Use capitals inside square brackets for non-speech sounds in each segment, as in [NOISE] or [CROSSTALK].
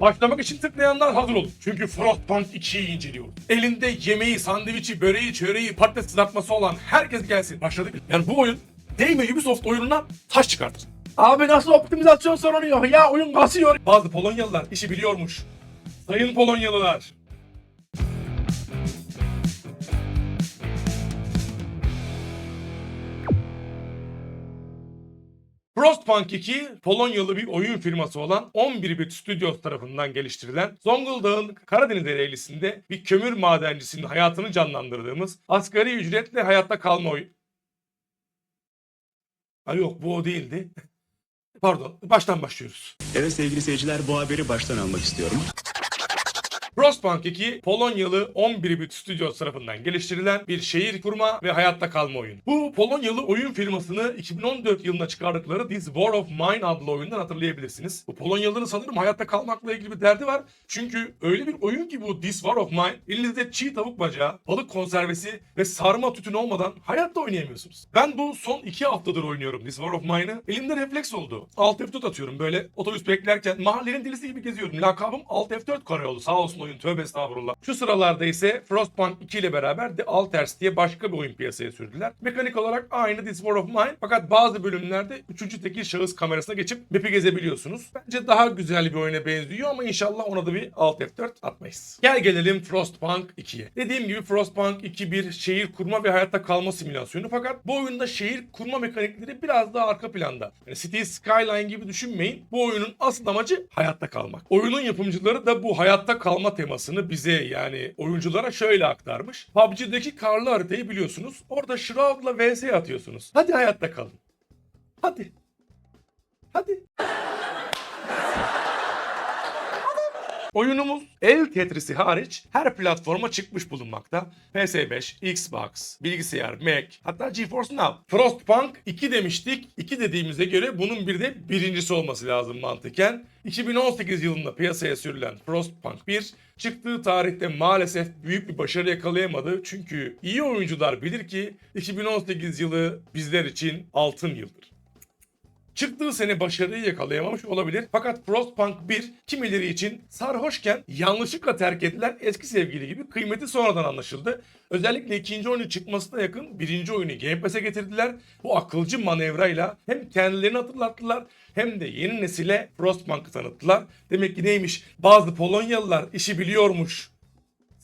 Başlamak için tıklayanlar hazır olun. Çünkü Frostpunk 2'yi inceliyoruz. Elinde yemeği, sandviçi, böreği, çöreği, patates kızartması olan herkes gelsin. Başladık. Yani bu oyun değme Ubisoft oyunundan taş çıkartır. Abi nasıl optimizasyon sorunu yok ya oyun kasıyor. Bazı Polonyalılar işi biliyormuş. Sayın Polonyalılar. Frostpunk 2 Polonyalı bir oyun firması olan 11 Bit Studios tarafından geliştirilen Zonguldak'ın Karadeniz Ereğlisi'nde bir kömür madencisinin hayatını canlandırdığımız asgari ücretle hayatta kalma oyun. Ha yok bu o değildi. [LAUGHS] Pardon baştan başlıyoruz. Evet sevgili seyirciler bu haberi baştan almak istiyorum. Frostpunk 2 Polonyalı 11 Bit Studios tarafından geliştirilen bir şehir kurma ve hayatta kalma oyunu. Bu Polonyalı oyun firmasını 2014 yılında çıkardıkları This War of Mine adlı oyundan hatırlayabilirsiniz. Bu Polonyalıların sanırım hayatta kalmakla ilgili bir derdi var. Çünkü öyle bir oyun ki bu This War of Mine elinizde çiğ tavuk bacağı, balık konservesi ve sarma tütün olmadan hayatta oynayamıyorsunuz. Ben bu son 2 haftadır oynuyorum This War of Mine'ı. Elimde refleks oldu. Alt F4 atıyorum böyle otobüs beklerken mahallenin delisi gibi geziyorum. Lakabım Alt F4 karayolu sağ olsun oyun tövbe estağfurullah. Şu sıralarda ise Frostpunk 2 ile beraber The Alters diye başka bir oyun piyasaya sürdüler. Mekanik olarak aynı This War of Mine fakat bazı bölümlerde 3. tekil şahıs kamerasına geçip map'i gezebiliyorsunuz. Bence daha güzel bir oyuna benziyor ama inşallah ona da bir Alt F4 atmayız. Gel gelelim Frostpunk 2'ye. Dediğim gibi Frostpunk 2 bir şehir kurma ve hayatta kalma simülasyonu fakat bu oyunda şehir kurma mekanikleri biraz daha arka planda. Yani City Skyline gibi düşünmeyin. Bu oyunun asıl amacı hayatta kalmak. Oyunun yapımcıları da bu hayatta kalma temasını bize yani oyunculara şöyle aktarmış. PUBG'deki karlı haritayı biliyorsunuz. Orada Shroud'la vs atıyorsunuz. Hadi hayatta kalın. Hadi. Hadi. Oyunumuz el tetrisi hariç her platforma çıkmış bulunmakta. PS5, Xbox, bilgisayar, Mac, hatta GeForce Now. Frostpunk 2 demiştik. 2 dediğimize göre bunun bir de birincisi olması lazım mantıken. 2018 yılında piyasaya sürülen Frostpunk 1 çıktığı tarihte maalesef büyük bir başarı yakalayamadı. Çünkü iyi oyuncular bilir ki 2018 yılı bizler için altın yıldır. Çıktığı sene başarıyı yakalayamamış olabilir. Fakat Frostpunk 1 kimileri için sarhoşken yanlışlıkla terk edilen eski sevgili gibi kıymeti sonradan anlaşıldı. Özellikle ikinci oyunun çıkmasına yakın birinci oyunu Game Pass'e getirdiler. Bu akılcı manevrayla hem kendilerini hatırlattılar hem de yeni nesile Frostpunk'ı tanıttılar. Demek ki neymiş? Bazı Polonyalılar işi biliyormuş.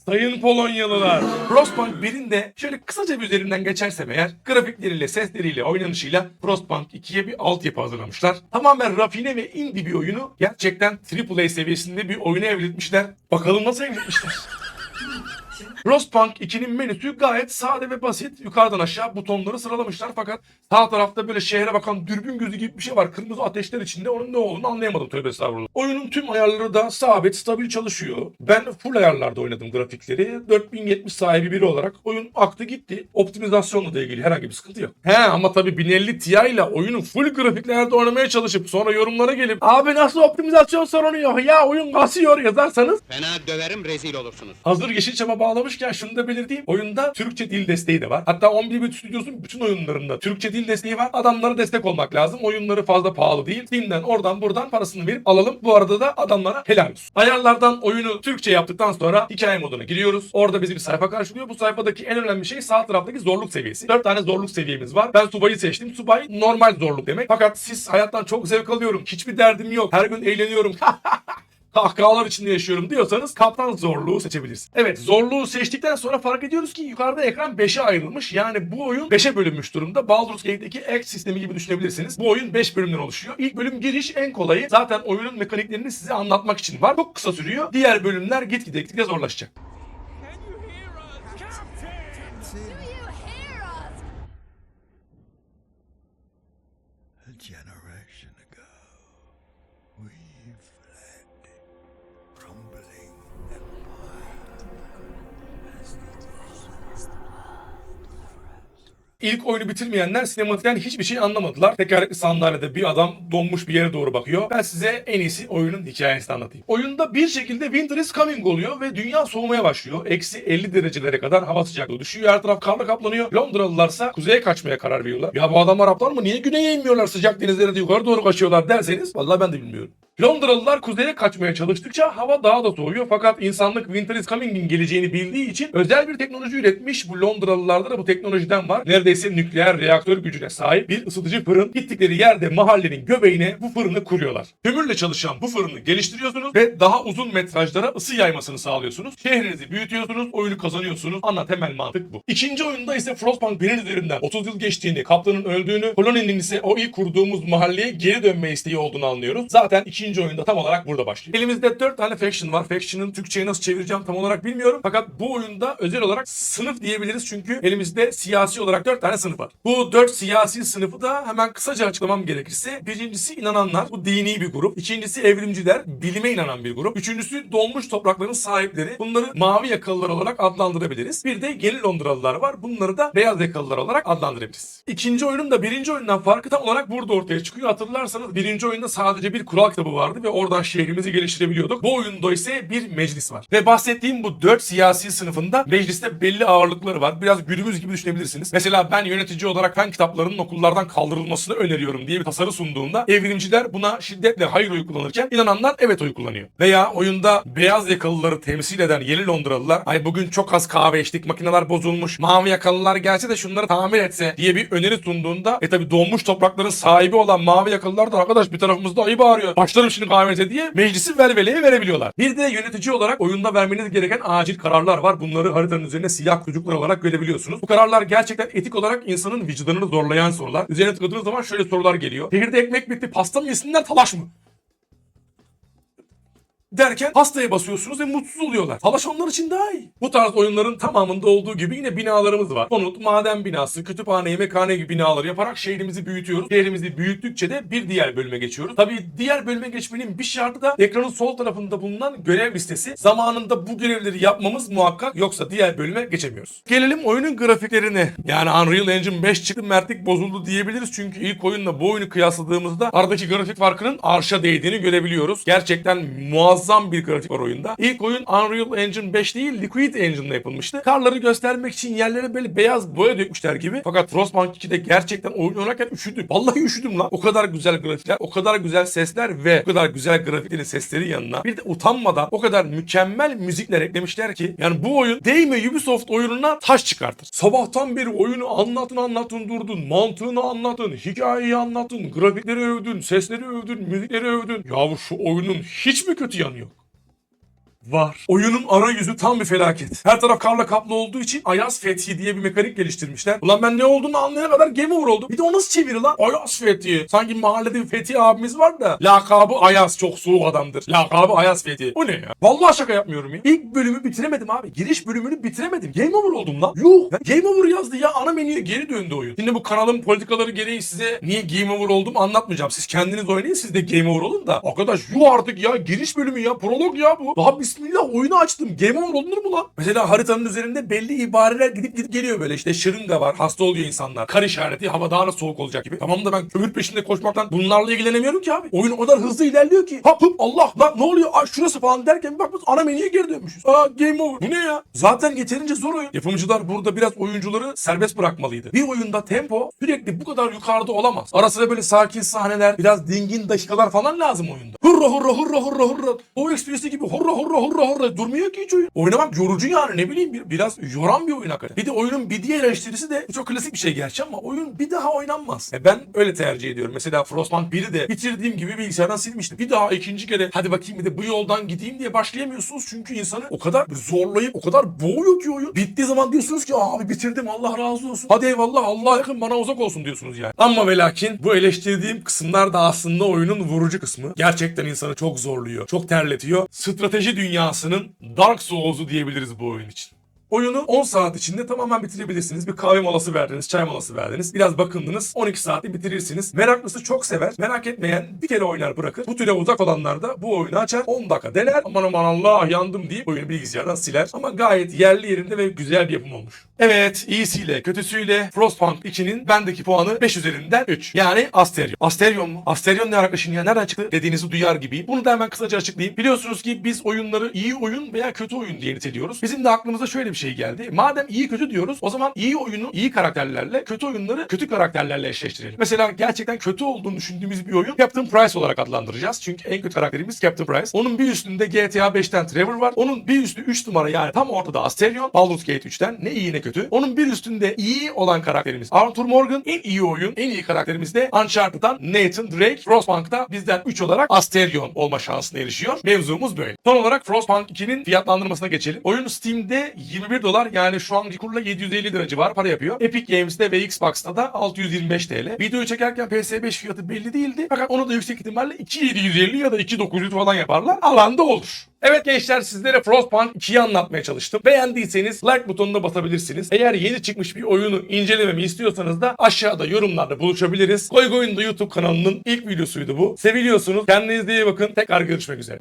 Sayın Polonyalılar. Frostpunk 1'in de şöyle kısaca bir üzerinden geçersem eğer grafikleriyle, sesleriyle, oynanışıyla Frostpunk 2'ye bir altyapı hazırlamışlar. Tamamen rafine ve indie bir oyunu gerçekten AAA seviyesinde bir oyuna evrilmişler. Bakalım nasıl evrilmişler. [LAUGHS] Frostpunk 2'nin menüsü gayet sade ve basit. Yukarıdan aşağı butonları sıralamışlar fakat sağ tarafta böyle şehre bakan dürbün gözü gibi bir şey var. Kırmızı ateşler içinde onun ne olduğunu anlayamadım tövbe estağfurullah. Oyunun tüm ayarları da sabit, stabil çalışıyor. Ben full ayarlarda oynadım grafikleri. 4070 sahibi biri olarak oyun aktı gitti. Optimizasyonla da ilgili herhangi bir sıkıntı yok. He ama tabii 1050 Ti ile oyunu full grafiklerde oynamaya çalışıp sonra yorumlara gelip abi nasıl optimizasyon sorunu yok ya oyun kasıyor yazarsanız Fena döverim rezil olursunuz. Hazır Yeşilçam'a bağlamışken şunu da belirteyim. Oyunda Türkçe dil desteği de var. Hatta 11 Bit Studios'un bütün oyunlarında Türkçe dil desteği var. Adamlara destek olmak lazım. Oyunları fazla pahalı değil. Steam'den oradan buradan parasını verip alalım. Bu arada da adamlara helal olsun. Ayarlardan oyunu Türkçe yaptıktan sonra hikaye moduna giriyoruz. Orada bizi bir sayfa karşılıyor. Bu sayfadaki en önemli şey sağ taraftaki zorluk seviyesi. 4 tane zorluk seviyemiz var. Ben Subay'ı seçtim. Subay normal zorluk demek. Fakat siz hayattan çok zevk alıyorum. Hiçbir derdim yok. Her gün eğleniyorum. [LAUGHS] kahkahalar içinde yaşıyorum diyorsanız kaptan zorluğu seçebilirsiniz. Evet zorluğu seçtikten sonra fark ediyoruz ki yukarıda ekran 5'e ayrılmış. Yani bu oyun 5'e bölünmüş durumda. Baldur's Gate'deki X sistemi gibi düşünebilirsiniz. Bu oyun 5 bölümden oluşuyor. İlk bölüm giriş en kolayı. Zaten oyunun mekaniklerini size anlatmak için var. Çok kısa sürüyor. Diğer bölümler gitgide gitgide zorlaşacak. Generation ago, we fled, İlk oyunu bitirmeyenler sinematikten hiçbir şey anlamadılar. Tekerlekli sandalyede bir adam donmuş bir yere doğru bakıyor. Ben size en iyisi oyunun hikayesini anlatayım. Oyunda bir şekilde Winter is Coming oluyor ve dünya soğumaya başlıyor. Eksi 50 derecelere kadar hava sıcaklığı düşüyor. Her taraf karla kaplanıyor. Londralılarsa kuzeye kaçmaya karar veriyorlar. Ya bu adamlar aptal mı? Niye güneye inmiyorlar sıcak denizlere de yukarı doğru kaçıyorlar derseniz vallahi ben de bilmiyorum. Londralılar kuzeye kaçmaya çalıştıkça hava daha da soğuyor fakat insanlık Winter is Coming'in geleceğini bildiği için özel bir teknoloji üretmiş. Bu Londralılarda da bu teknolojiden var. Neredeyse nükleer reaktör gücüne sahip bir ısıtıcı fırın. Gittikleri yerde mahallenin göbeğine bu fırını kuruyorlar. Kömürle çalışan bu fırını geliştiriyorsunuz ve daha uzun metrajlara ısı yaymasını sağlıyorsunuz. Şehrinizi büyütüyorsunuz, oyunu kazanıyorsunuz. Ana temel mantık bu. İkinci oyunda ise Frostpunk 1'in üzerinden 30 yıl geçtiğini, kaptanın öldüğünü, koloninin ise o ilk kurduğumuz mahalleye geri dönme isteği olduğunu anlıyoruz. Zaten ikinci oyunda tam olarak burada başlıyor. Elimizde 4 tane faction var. Faction'ın Türkçe'ye nasıl çevireceğim tam olarak bilmiyorum. Fakat bu oyunda özel olarak sınıf diyebiliriz çünkü elimizde siyasi olarak 4 tane sınıf var. Bu 4 siyasi sınıfı da hemen kısaca açıklamam gerekirse birincisi inananlar. Bu dini bir grup. İkincisi evrimciler. Bilime inanan bir grup. Üçüncüsü donmuş toprakların sahipleri. Bunları mavi yakalılar olarak adlandırabiliriz. Bir de yeni Londralılar var. Bunları da beyaz yakalılar olarak adlandırabiliriz. İkinci oyunun da birinci oyundan farkı tam olarak burada ortaya çıkıyor. Hatırlarsanız birinci oyunda sadece bir kural kitabı vardı ve oradan şehrimizi geliştirebiliyorduk. Bu oyunda ise bir meclis var. Ve bahsettiğim bu dört siyasi sınıfında mecliste belli ağırlıkları var. Biraz günümüz gibi düşünebilirsiniz. Mesela ben yönetici olarak fen kitaplarının okullardan kaldırılmasını öneriyorum diye bir tasarı sunduğumda evrimciler buna şiddetle hayır oyu kullanırken inananlar evet oyu kullanıyor. Veya oyunda beyaz yakalıları temsil eden yeni Londralılar ay bugün çok az kahve içtik makineler bozulmuş mavi yakalılar gelse de şunları tamir etse diye bir öneri sunduğunda e tabi donmuş toprakların sahibi olan mavi yakalılar da arkadaş bir tarafımızda ayı bağırıyor başlarım şimdi kahvenize diye meclisi velveleye verebiliyorlar. Bir de yönetici olarak oyunda vermeniz gereken acil kararlar var. Bunları haritanın üzerine siyah kucuklar olarak görebiliyorsunuz. Bu kararlar gerçekten etik olarak insanın vicdanını zorlayan sorular. Üzerine tıkladığınız zaman şöyle sorular geliyor. Şehirde ekmek bitti pasta mı yesinler talaş mı? Derken pastaya basıyorsunuz ve mutsuz oluyorlar. Talaş onlar için daha iyi. Bu tarz oyunların tamamında olduğu gibi yine binalarımız var. Konut, maden binası, kütüphane, yemekhane gibi binaları yaparak şehrimizi büyütüyoruz. Şehrimizi büyüttükçe de bir diğer bölüme geçiyoruz. Tabii diğer bölüme geçmenin bir şartı da ekranın sol tarafında bulunan görev listesi. Zamanında bu görevleri yapmamız muhakkak yoksa diğer bölüme geçemiyoruz. Gelelim oyunun grafiklerine. Yani Unreal Engine 5 çıktı mertlik bozuldu diyebiliriz. Çünkü ilk oyunla bu oyunu kıyasladığımızda aradaki grafik farkının arşa değdiğini görebiliyoruz. Gerçekten muazzam bir grafik var oyunda. İlk oyun Unreal Engine 5 değil Liquid Engine'da yapılmıştı. Karları göstermek için yerlere böyle beyaz boya dökmüşler gibi. Fakat Frostpunk 2'de gerçekten oyun oynarken üşüdüm. Vallahi üşüdüm lan. O kadar güzel grafikler, o kadar güzel sesler ve o kadar güzel grafiklerin sesleri yanına bir de utanmadan o kadar mükemmel müzikler eklemişler ki yani bu oyun değme Ubisoft oyununa taş çıkartır. Sabahtan beri oyunu anlatın anlatın durdun. Mantığını anlatın, hikayeyi anlatın, grafikleri övdün, sesleri övdün, müzikleri övdün. Yahu şu oyunun hiç mi kötü yanı yok? Var. Oyunun arayüzü tam bir felaket. Her taraf karla kaplı olduğu için Ayaz Fethi diye bir mekanik geliştirmişler. Ulan ben ne olduğunu anlayana kadar game over oldum. Bir de o nasıl çeviri lan? Ayaz Fethi. Sanki mahallede bir Fethi abimiz var da. Lakabı Ayaz çok soğuk adamdır. Lakabı Ayaz Fethi. Bu ne ya? Vallahi şaka yapmıyorum ya. İlk bölümü bitiremedim abi. Giriş bölümünü bitiremedim. Game over oldum lan. Yuh. Ya Game over yazdı ya. Ana menüye geri döndü oyun. Şimdi bu kanalın politikaları gereği size niye game over oldum anlatmayacağım. Siz kendiniz oynayın siz de game over olun da. Arkadaş yuh artık ya. Giriş bölümü ya. Prolog ya bu. Daha bismillah oyunu açtım. Game over olunur mu lan? Mesela haritanın üzerinde belli ibareler gidip gidip geliyor böyle. İşte şırınga var. Hasta oluyor insanlar. Kar işareti. Hava daha da soğuk olacak gibi. Tamam da ben kömür peşinde koşmaktan bunlarla ilgilenemiyorum ki abi. Oyun o kadar hızlı ilerliyor ki. Hop hop Allah lan ne oluyor? Ay şurası falan derken bir bakmışız ana menüye geri dönmüşüz. Aa game over. Bu ne ya? Zaten yeterince zor oyun. Yapımcılar burada biraz oyuncuları serbest bırakmalıydı. Bir oyunda tempo sürekli bu kadar yukarıda olamaz. Ara sıra böyle sakin sahneler, biraz dingin dakikalar falan lazım oyunda. Hurra hurra hurra hurra hurra. O ekspresi gibi hurra hurra hurra hurra durmuyor ki hiç oyun. Oynamak yorucu yani ne bileyim bir, biraz yoran bir oyun hakikaten. Bir de oyunun bir diğer eleştirisi de çok klasik bir şey gerçi ama oyun bir daha oynanmaz. E ben öyle tercih ediyorum. Mesela Frostpunk 1'i de bitirdiğim gibi bilgisayardan silmiştim. Bir daha ikinci kere hadi bakayım bir de bu yoldan gideyim diye başlayamıyorsunuz. Çünkü insanı o kadar zorlayıp o kadar boğuyor ki oyun. Bittiği zaman diyorsunuz ki abi bitirdim Allah razı olsun. Hadi eyvallah Allah yakın bana uzak olsun diyorsunuz yani. Ama ve lakin bu eleştirdiğim kısımlar da aslında oyunun vurucu kısmı. Gerçekten insanı çok zorluyor. Çok terletiyor. Strateji dünyasının Dark Souls'u diyebiliriz bu oyun için. Oyunu 10 saat içinde tamamen bitirebilirsiniz. Bir kahve molası verdiniz, çay molası verdiniz. Biraz bakındınız. 12 saatte bitirirsiniz. Meraklısı çok sever. Merak etmeyen bir kere oynar bırakır. Bu türe uzak olanlar da bu oyunu açar. 10 dakika dener. Aman aman Allah yandım deyip oyunu bilgisayardan siler. Ama gayet yerli yerinde ve güzel bir yapım olmuş. Evet iyisiyle kötüsüyle Frostpunk 2'nin bendeki puanı 5 üzerinden 3. Yani Asterion. Asterion mu? Asterion ne şimdi ya? Nereden çıktı? Dediğinizi duyar gibiyim. Bunu da hemen kısaca açıklayayım. Biliyorsunuz ki biz oyunları iyi oyun veya kötü oyun diye niteliyoruz. Bizim de aklımıza şöyle bir şey geldi. Madem iyi kötü diyoruz o zaman iyi oyunu iyi karakterlerle kötü oyunları kötü karakterlerle eşleştirelim. Mesela gerçekten kötü olduğunu düşündüğümüz bir oyun Captain Price olarak adlandıracağız. Çünkü en kötü karakterimiz Captain Price. Onun bir üstünde GTA 5'ten Trevor var. Onun bir üstü 3 numara yani tam ortada Asterion. Baldur's Gate 3'ten ne iyi ne kötü. Onun bir üstünde iyi olan karakterimiz Arthur Morgan. En iyi oyun, en iyi karakterimiz de Uncharted'dan Nathan Drake. Frostpunk'ta bizden 3 olarak Asterion olma şansına erişiyor. Mevzumuz böyle. Son olarak Frostpunk 2'nin fiyatlandırmasına geçelim. Oyun Steam'de 21 dolar yani şu an kurla 750 lira civarı para yapıyor. Epic Games'te ve Xbox'ta da 625 TL. Videoyu çekerken PS5 fiyatı belli değildi. Fakat onu da yüksek ihtimalle 2750 ya da 2900 falan yaparlar. Alanda olur. Evet gençler sizlere Frostpunk 2'yi anlatmaya çalıştım. Beğendiyseniz like butonuna basabilirsiniz. Eğer yeni çıkmış bir oyunu incelememi istiyorsanız da aşağıda yorumlarda buluşabiliriz. Goy YouTube kanalının ilk videosuydu bu. Seviliyorsunuz. Kendinize iyi bakın. Tekrar görüşmek üzere.